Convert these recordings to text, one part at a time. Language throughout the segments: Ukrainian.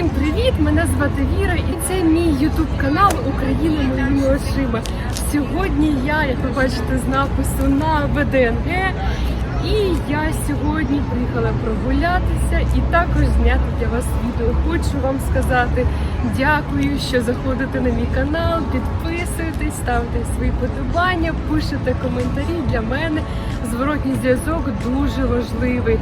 Всім привіт! Мене звати Віра і це мій ютуб канал Україна моїми очима. Сьогодні я, як ви бачите, з напису на ВДНГ. І я сьогодні приїхала прогулятися і також зняти для вас відео. Хочу вам сказати дякую, що заходите на мій канал, підписуєтесь, ставте свої подобання, пишете коментарі. Для мене зворотній зв'язок дуже важливий.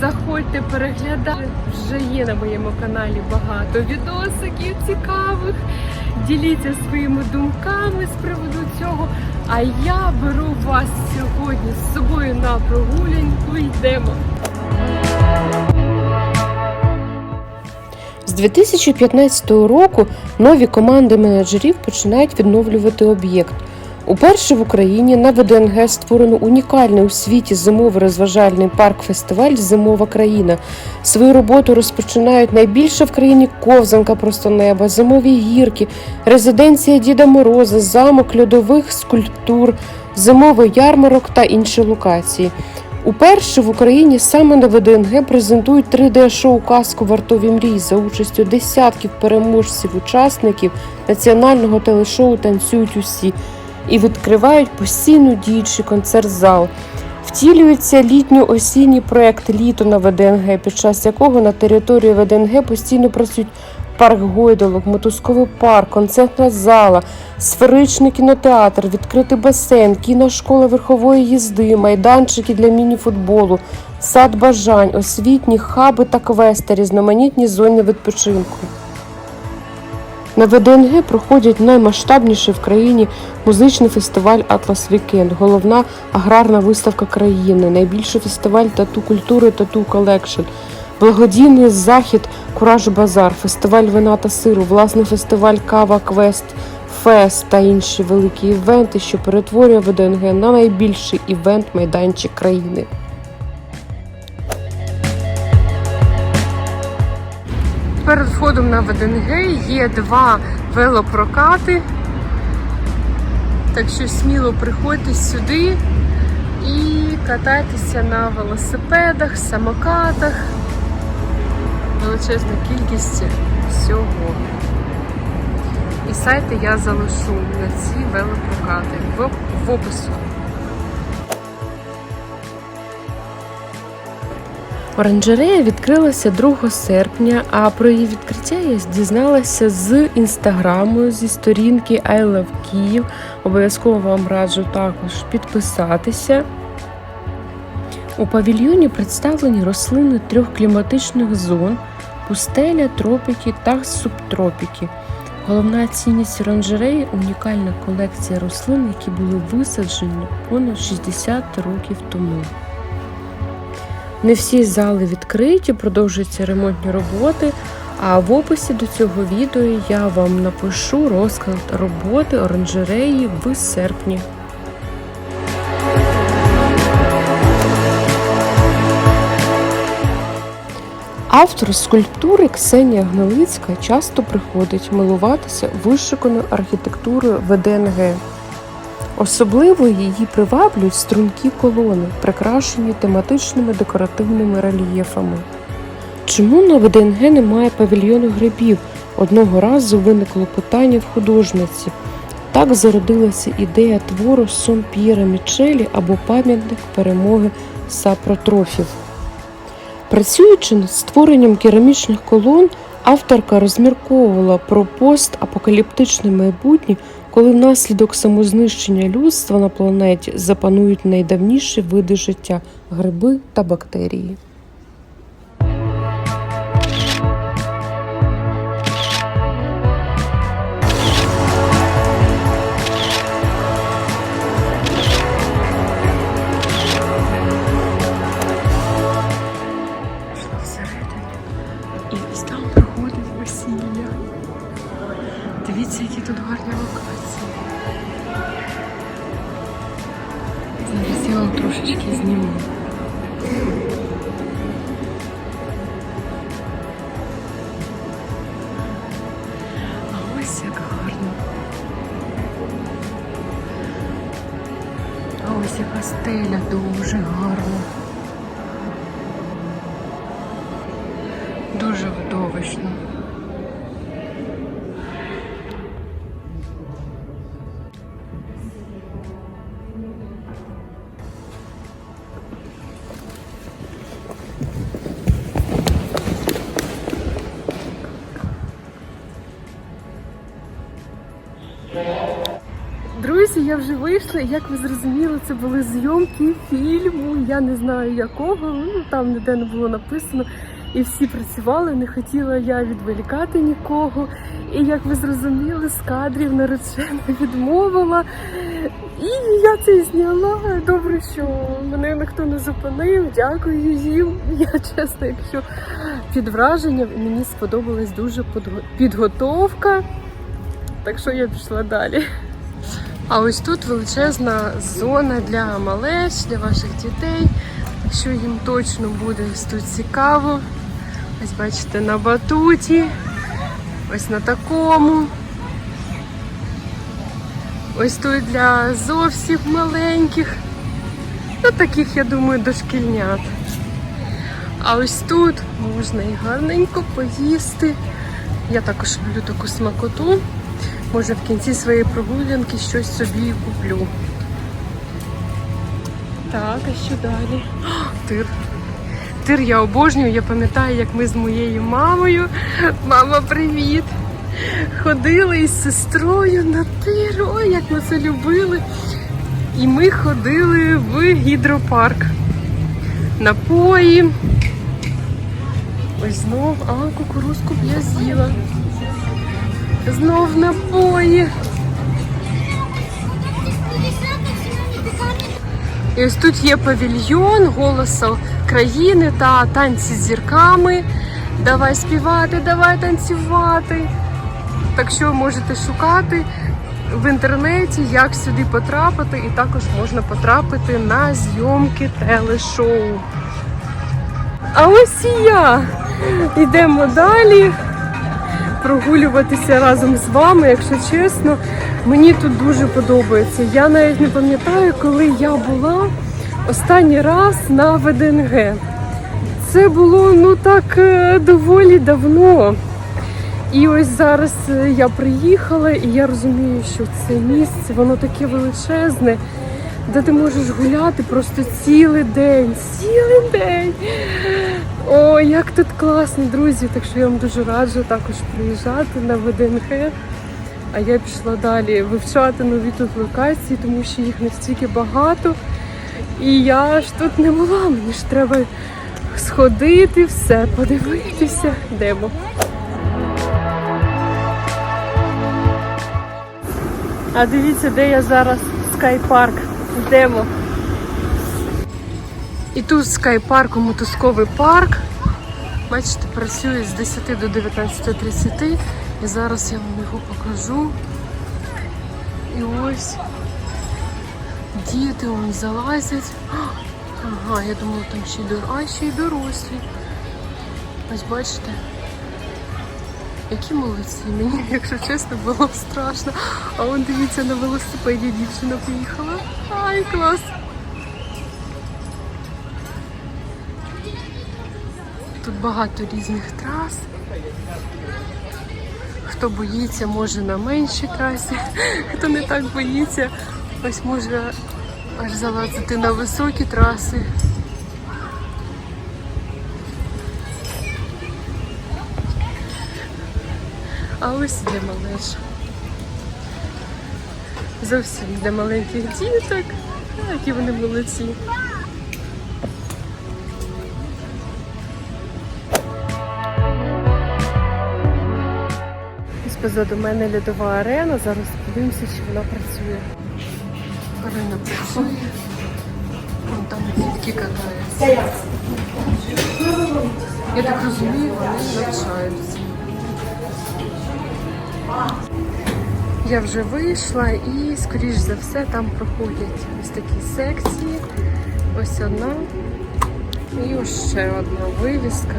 Заходьте, переглядайте. Вже є на моєму каналі багато відосиків цікавих. Діліться своїми думками з приводу цього. А я беру вас сьогодні з собою на прогулянку. Йдемо. З 2015 року нові команди менеджерів починають відновлювати об'єкт. Уперше в Україні на ВДНГ створено унікальний у світі зимовий розважальний парк-фестиваль Зимова країна. Свою роботу розпочинають найбільша в країні ковзанка просто неба, зимові гірки, резиденція Діда Мороза, замок льодових скульптур, зимовий ярмарок та інші локації. Уперше в Україні саме на ВДНГ презентують 3D-шоу казку Вартові мрії за участю десятків переможців, учасників національного телешоу Танцюють усі і відкривають постійно діючий концерт-зал. Втілюється літньо-осінній проект Літо на ВДНГ, під час якого на території ВДНГ постійно працюють парк гойдолок, мотузковий парк, концертна зала, сферичний кінотеатр, відкритий басейн, кіношкола верхової їзди, майданчики для міні-футболу, сад бажань, освітні хаби та квести, різноманітні зони відпочинку. На ВДНГ проходять наймасштабніший в країні музичний фестиваль Атлас Вікенд, головна аграрна виставка країни, найбільший фестиваль тату культури Тату Колекшн, благодійний захід Кураж Базар, фестиваль вина та сиру, власний фестиваль Кава Квест, Фест та інші великі івенти, що перетворює ВДНГ на найбільший івент-майданчик країни. Перед входом на ВДНГ є два велопрокати. Так що сміло приходьте сюди і катайтеся на велосипедах, самокатах. Величезна кількість всього. І сайти я залишу на ці велопрокати в, в опису. Оранжерея відкрилася 2 серпня, а про її відкриття я дізналася з інстаграму, зі сторінки I Love Kyiv. Обов'язково вам раджу також підписатися. У павільйоні представлені рослини трьох кліматичних зон: пустеля, тропіки та субтропіки. Головна цінність оранжереї унікальна колекція рослин, які були висаджені понад 60 років тому. Не всі зали відкриті, продовжуються ремонтні роботи. А в описі до цього відео я вам напишу розклад роботи оранжереї в серпні. Автор скульптури Ксенія Гнилицька часто приходить милуватися вишуканою архітектурою ВДНГ. Особливо її приваблюють стрункі колони, прикрашені тематичними декоративними рельєфами. Чому на ВДНГ немає павільйону грибів? Одного разу виникло питання в художниці. Так зародилася ідея твору Сон П'єра Мічелі або пам'ятник перемоги сапротрофів. Працюючи над створенням керамічних колон, авторка розмірковувала про постапокаліптичне майбутнє, коли внаслідок самознищення людства на планеті запанують найдавніші види життя гриби та бактерії. Трошечки зніму. Я вже вийшла, як ви зрозуміли, це були зйомки фільму. Я не знаю якого, ну там ніде не було написано. І всі працювали, не хотіла я відволікати нікого. І як ви зрозуміли, з кадрів наречена відмовила. І я це зняла. Добре, що мене ніхто не зупинив. Дякую їм. Я чесно, якщо під враженням, мені сподобалась дуже підготовка. Так що я пішла далі. А ось тут величезна зона для малеч, для ваших дітей. Якщо їм точно буде тут цікаво. Ось бачите, на батуті, ось на такому. Ось тут для зовсім маленьких. Ну, таких, я думаю, дошкільнят. А ось тут можна і гарненько поїсти. Я також люблю таку смакоту. Може в кінці своєї прогулянки щось собі куплю. Так, а що далі? О, тир. Тир я обожнюю. Я пам'ятаю, як ми з моєю мамою. Мама, привіт! Ходили із сестрою на тир. Ой, як ми це любили. І ми ходили в гідропарк. Напої. Ось знов, а кукурузку б я з'їла. Знов напої. І ось тут є павільйон голосу країни та танці з зірками. Давай співати, давай танцювати. Так що можете шукати в інтернеті, як сюди потрапити, і також можна потрапити на зйомки телешоу. А ось і я. Йдемо далі прогулюватися разом з вами, якщо чесно. Мені тут дуже подобається. Я навіть не пам'ятаю, коли я була останній раз на ВДНГ. Це було ну так е, доволі давно. І ось зараз е, я приїхала, і я розумію, що це місце, воно таке величезне, де ти можеш гуляти просто цілий день, цілий день. О, як тут класно, друзі! Так що я вам дуже раджу також приїжджати на ВДНГ. А я пішла далі вивчати нові тут локації, тому що їх настільки багато. І я ж тут не була, мені ж треба сходити, все подивитися. Йдемо. А дивіться, де я зараз скайпарк. Йдемо. І тут в скайпарку мотузковий парк. Бачите, працює з 10 до 19.30. І зараз я вам його покажу. І ось діти он залазять. Ага, я думала, там ще й дор... Ще й дорослі. Ось бачите. Які молодці, мені, якщо чесно, було страшно. А он дивіться, на велосипеді дівчина поїхала. Ай, клас! Тут багато різних трас. Хто боїться, може на меншій трасі, хто не так боїться, ось може аж залазити на високі траси. А ось для малеж. Зовсім для маленьких діток. Які вони молодці. Позаду мене льодова арена. Зараз подивимося, чи вона працює. Арена працює. Вон там дітки катаються. Я так розумію, вони навчаються. Я вже вийшла і, скоріш за все, там проходять ось такі секції. Ось одна. І ось ще одна вивіска.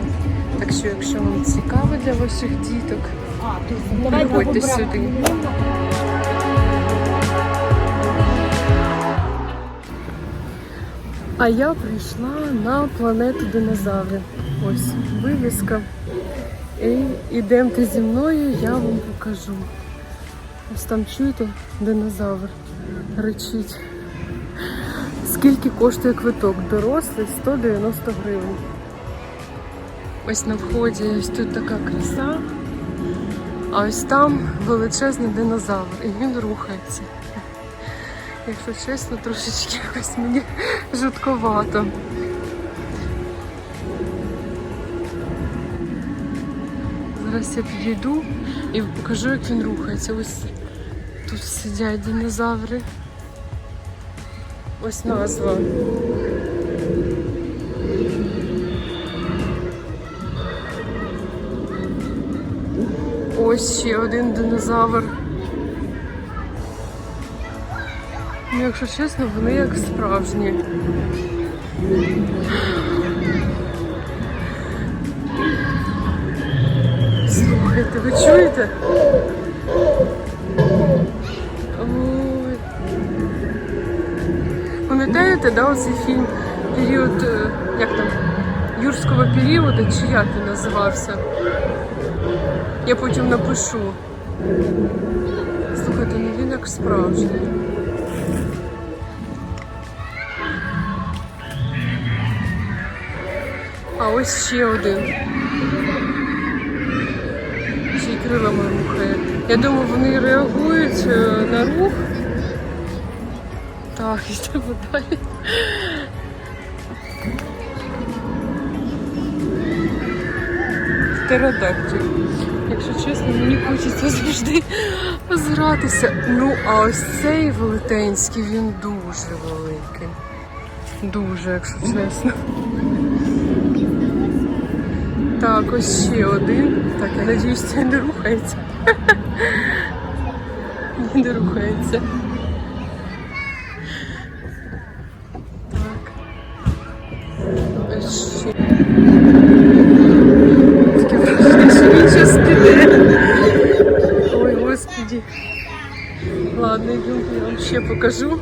Так що, якщо вам цікаво для ваших діток, приходьте сюди. А я прийшла на планету динозаврів. Ось вивіска. І ідемте зі мною, я вам покажу. Ось там чуєте, динозавр речить. Скільки коштує квиток? Дорослий 190 гривень. Ось на вході ось тут така краса. А ось там величезний динозавр, і він рухається. Якщо чесно, трошечки якось мені жутковато. Зараз я підійду і покажу, як він рухається. Ось тут сидять динозаври. Ось назва. Ось ще один динозавр. Ну, якщо чесно, вони як справжні. Слухайте, ви чуєте? Ой. Пам'ятаєте, да, оцей фільм період, е, як там, юрського періоду, чи як він називався? Я потім напишу. Слухайте, ну він як справжній. А ось ще один. Ще й крилами рухає. Я думаю, вони реагують е, на рух. Так, йдемо далі. Птеродактиль. Якщо чесно, мені хочеться завжди згратися. Ну, а ось цей велетенський, він дуже великий. Дуже, якщо чесно. Так, ось ще один. Так, я надіюсь, це не рухається. Не рухається. Так. Ось ще. Ладно, идем, я вам ще покажу.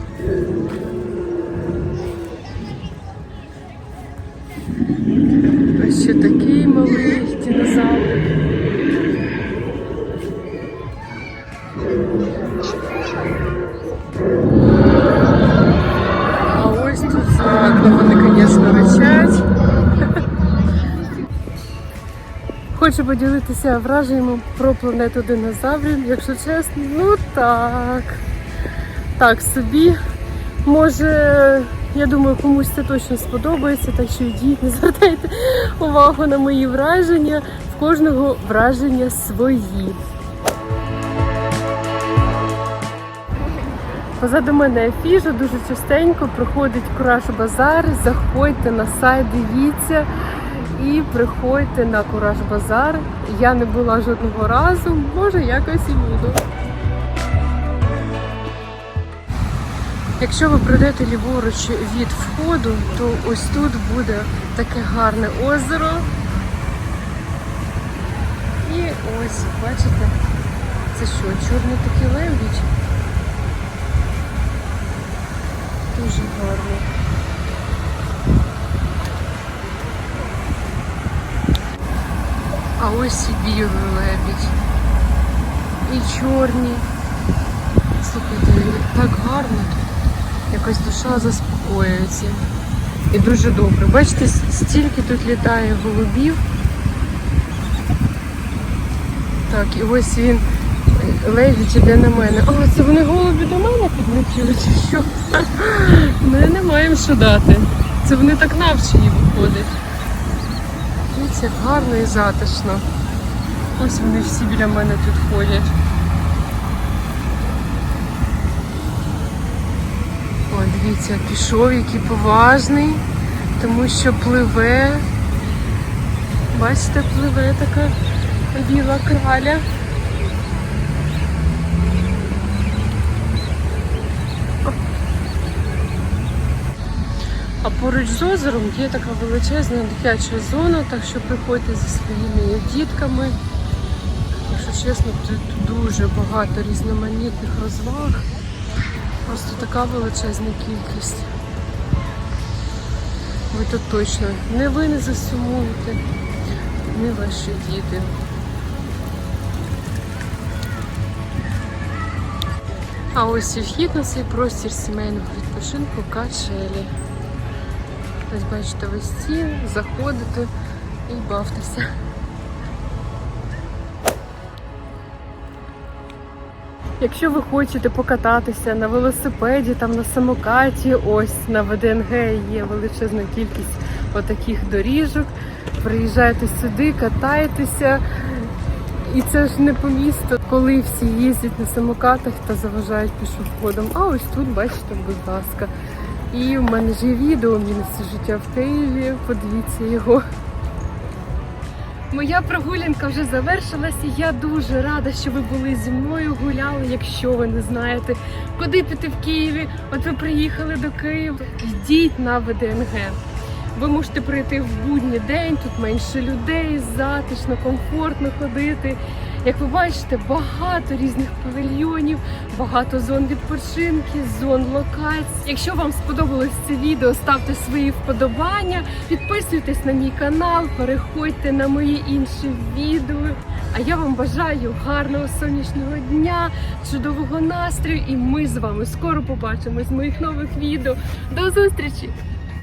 Хочу поділитися враженнями про планету динозаврів. Якщо чесно, ну так. Так собі. Може, я думаю, комусь це точно сподобається, так що йдіть, не звертайте увагу на мої враження. В кожного враження свої. Позаду мене афіша дуже частенько проходить Кураж Базар. Заходьте на сайт, дивіться і приходьте на Кураж Базар. Я не була жодного разу, може якось і буду. Якщо ви прийдете ліворуч від входу, то ось тут буде таке гарне озеро. І ось, бачите, це що, чорний такий лебідь? Дуже гарно. А ось і білий лебідь. І чорні. Слухайте, так гарно тут. Якось душа заспокоюється. І дуже добре. Бачите, стільки тут літає голубів. Так, і ось він лебідь іде на мене. А, це вони голубі до мене підлетіли чи що? Ми не маємо що дати. Це вони так навчені виходять. Дивіться, як гарно і затишно. Ось вони всі біля мене тут ходять. О, дивіться, пішов, який поважний, тому що пливе. Бачите, пливе така біла краля. А поруч з озером є така величезна дитяча зона, так що приходьте зі своїми дітками. Якщо чесно, тут дуже багато різноманітних розваг. Просто така величезна кількість. Ви тут точно не ви не засумуєте, не ваші діти. А ось і вхід на цей простір сімейного відпочинку качелі. Ось бачите, ви стіл, заходите і бавтеся. Якщо ви хочете покататися на велосипеді, там на самокаті, ось на ВДНГ є величезна кількість отаких доріжок. Приїжджайте сюди, катайтеся. І це ж не по місту, коли всі їздять на самокатах та заважають пішоходам. А ось тут, бачите, будь ласка. І в мене ж є відео мінуси життя в Києві. Подивіться його. Моя прогулянка вже завершилась, і я дуже рада, що ви були зі мною, гуляли. Якщо ви не знаєте, куди піти в Києві, от ви приїхали до Києва, йдіть на ВДНГ. Ви можете прийти в будній день, тут менше людей, затишно, комфортно ходити. Як ви бачите, багато різних павільйонів, багато зон відпочинки, зон локацій. Якщо вам сподобалось це відео, ставте свої вподобання, підписуйтесь на мій канал, переходьте на мої інші відео. А я вам бажаю гарного сонячного дня, чудового настрою, і ми з вами скоро побачимось в моїх нових відео. До зустрічі!